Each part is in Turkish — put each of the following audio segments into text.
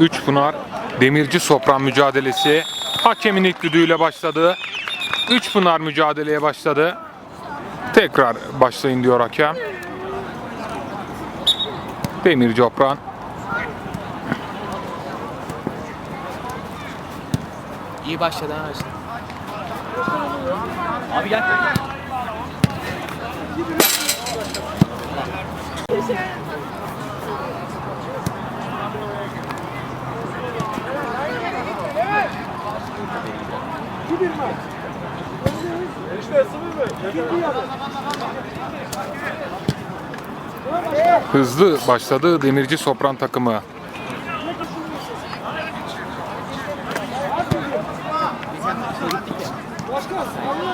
Üç Pınar Demirci Sopran mücadelesi. Hakemin ilk düdüğüyle başladı. Üç Pınar mücadeleye başladı. Tekrar başlayın diyor hakem. Demirci Sopran. İyi başladı ha. Abi gel. Hızlı başladı Demirci Sopran takımı.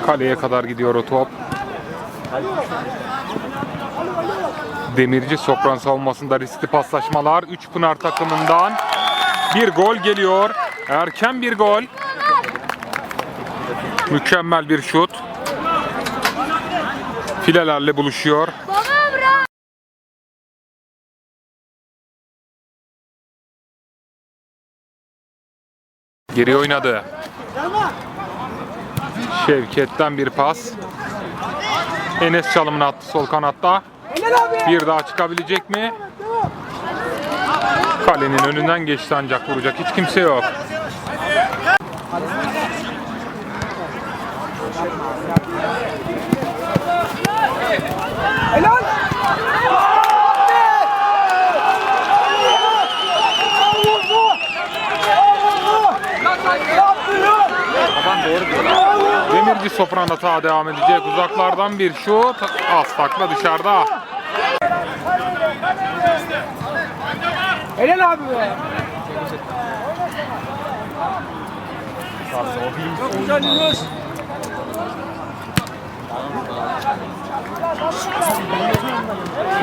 Kaleye kadar gidiyor o top. Demirci Sopran savunmasında riskli paslaşmalar. 3 Pınar takımından bir gol geliyor. Erken bir gol. Mükemmel bir şut. Filelerle buluşuyor. Geri oynadı. Şevket'ten bir pas. Enes çalımını attı sol kanatta. Bir daha çıkabilecek mi? Kalenin önünden geçti ancak vuracak hiç kimse yok. Demirci Sopran hata devam edecek. Uzaklardan bir şut. Az takla dışarıda. Helal abi be. Çok güzel Yunus.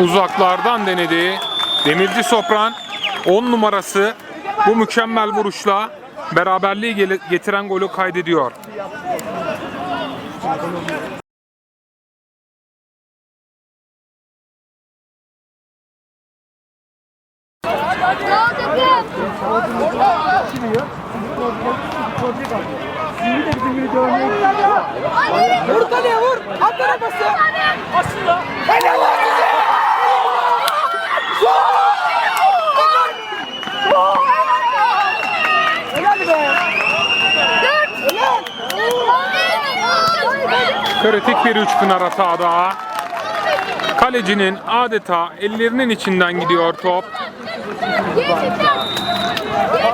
Uzaklardan denedi. Demirci Sopran 10 numarası bu mükemmel vuruşla beraberliği getiren golü kaydediyor. Vur kaleye vur. Arabası. Aslında. Helal be. Kritik bir üç pınar hata daha. Kalecinin adeta ellerinin içinden gidiyor top.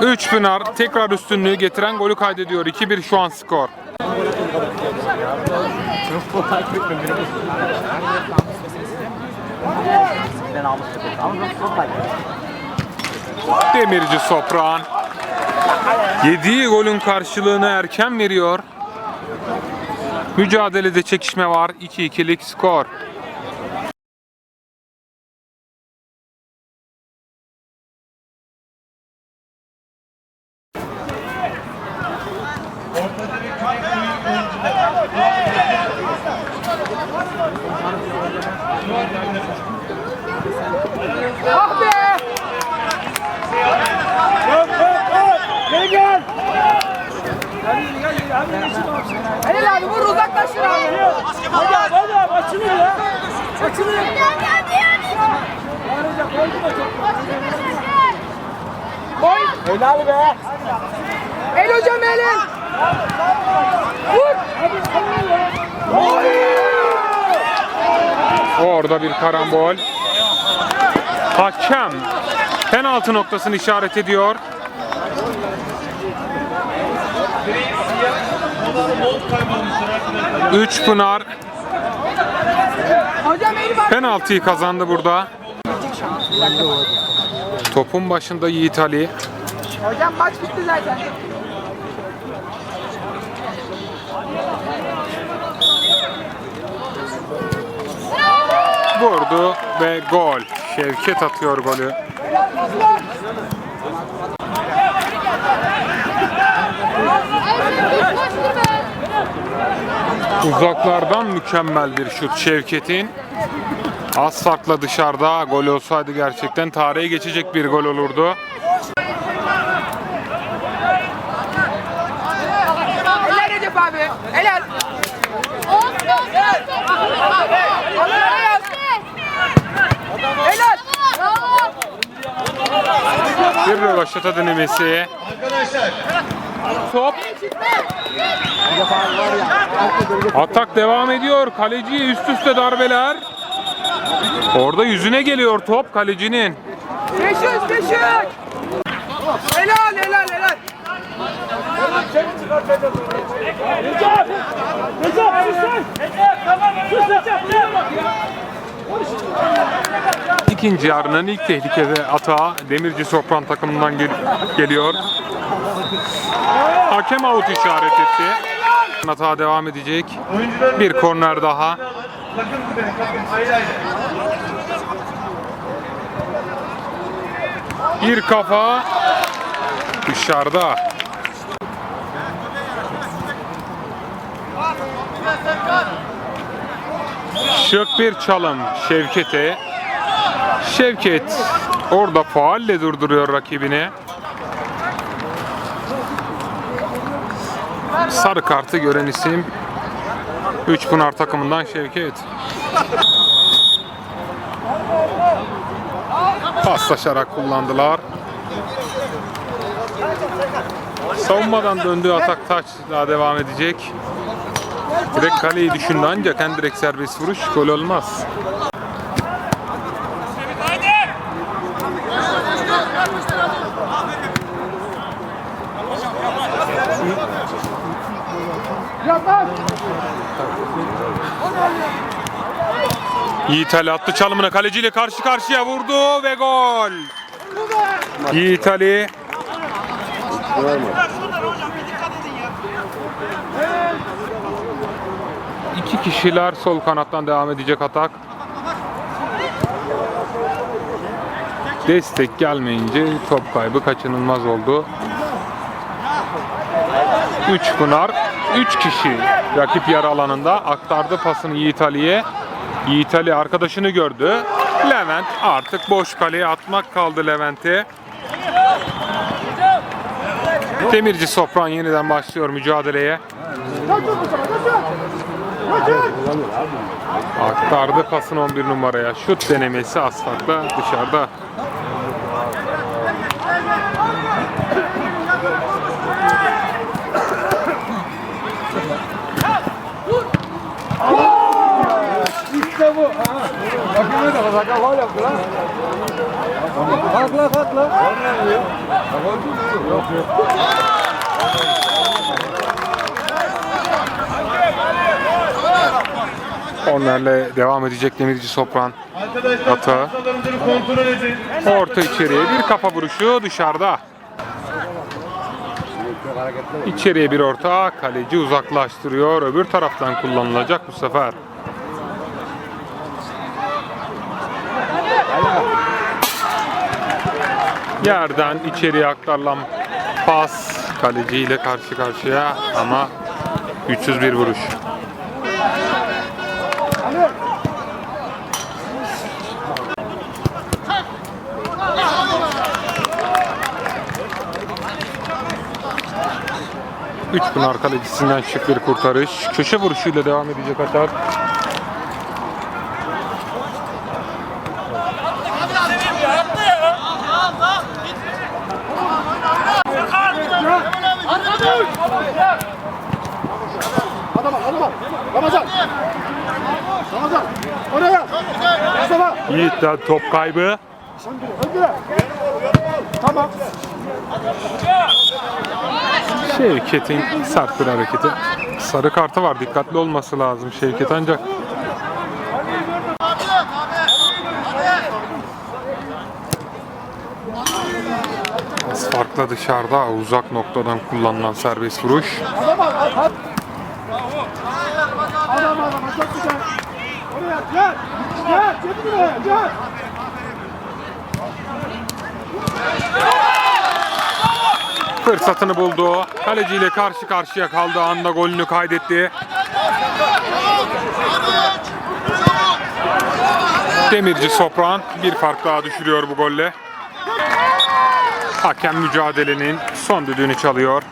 Üç pınar tekrar üstünlüğü getiren golü kaydediyor. 2-1 şu an skor. Demirci Sopran. Yediği golün karşılığını erken veriyor. Mücadelede çekişme var. 2-2'lik skor. Ah be. Gel gel. Helal abi vur uzaklaştır abi. Hadi abi hadi abi açılır ya. Açılır. Koy. Helal be. El hocam elin. Vur. Oy. Orada bir karambol. Hakem penaltı noktasını işaret ediyor. Üç Pınar. Penaltıyı kazandı burada. Topun başında Yiğit Ali. Hocam maç bitti zaten. Vurdu ve gol. Şevket atıyor golü. Uzaklardan mükemmel bir şut Şevket'in. Az farkla dışarıda gol olsaydı gerçekten tarihe geçecek bir gol olurdu. Bir rövaşata denemesi. Arkadaşlar. Top. Atak devam ediyor. Kaleciye üst üste darbeler. Orada yüzüne geliyor top kalecinin. Beşik beşik. Helal helal helal. İkinci yarının ilk tehlikeli atağı Demirci Sopran takımından gel- geliyor. Hakem out işaret etti. Hata devam edecek. Bir korner daha. Bir kafa dışarıda. Şık bir çalım Şevket'e. Şevket orada faalle durduruyor rakibini. Sarı kartı gören isim Üçpınar takımından Şevket. Paslaşarak kullandılar. Savunmadan döndüğü atak taç daha devam edecek. Direkt kaleyi düşündü ancak en direkt serbest vuruş gol olmaz. Yiğit Ali attı çalımına kaleciyle karşı karşıya vurdu ve gol. Yiğit İki kişiler sol kanattan devam edecek atak. Destek gelmeyince top kaybı kaçınılmaz oldu. Üç Pınar, üç kişi rakip yarı alanında aktardı pasını Yiğit Ali'ye. Yiğit arkadaşını gördü. Levent artık boş kaleye atmak kaldı Levent'e. Demirci Sopran yeniden başlıyor mücadeleye. Aktardı pasını 11 numaraya. Şut denemesi asfaltla dışarıda. Kornerle devam edecek Demirci Sopran. Hata. Orta içeriye bir kafa vuruşu dışarıda. İçeriye bir orta kaleci uzaklaştırıyor. Öbür taraftan kullanılacak bu sefer. Yerden içeriye aktarılan pas kaleciyle karşı karşıya ama güçsüz bir vuruş. Üç Pınar kalecisinden şık bir kurtarış. Köşe vuruşuyla devam edecek atak. Yiğit'ten top kaybı. Şevket'in sert bir hareketi. Sarı kartı var. Dikkatli olması lazım Şevket ancak. Az farkla dışarıda uzak noktadan kullanılan serbest vuruş. Fırsatını buldu. Kaleciyle karşı karşıya kaldığı anda golünü kaydetti. Demirci Sopran bir fark daha düşürüyor bu golle. Hakem mücadelenin son düdüğünü çalıyor.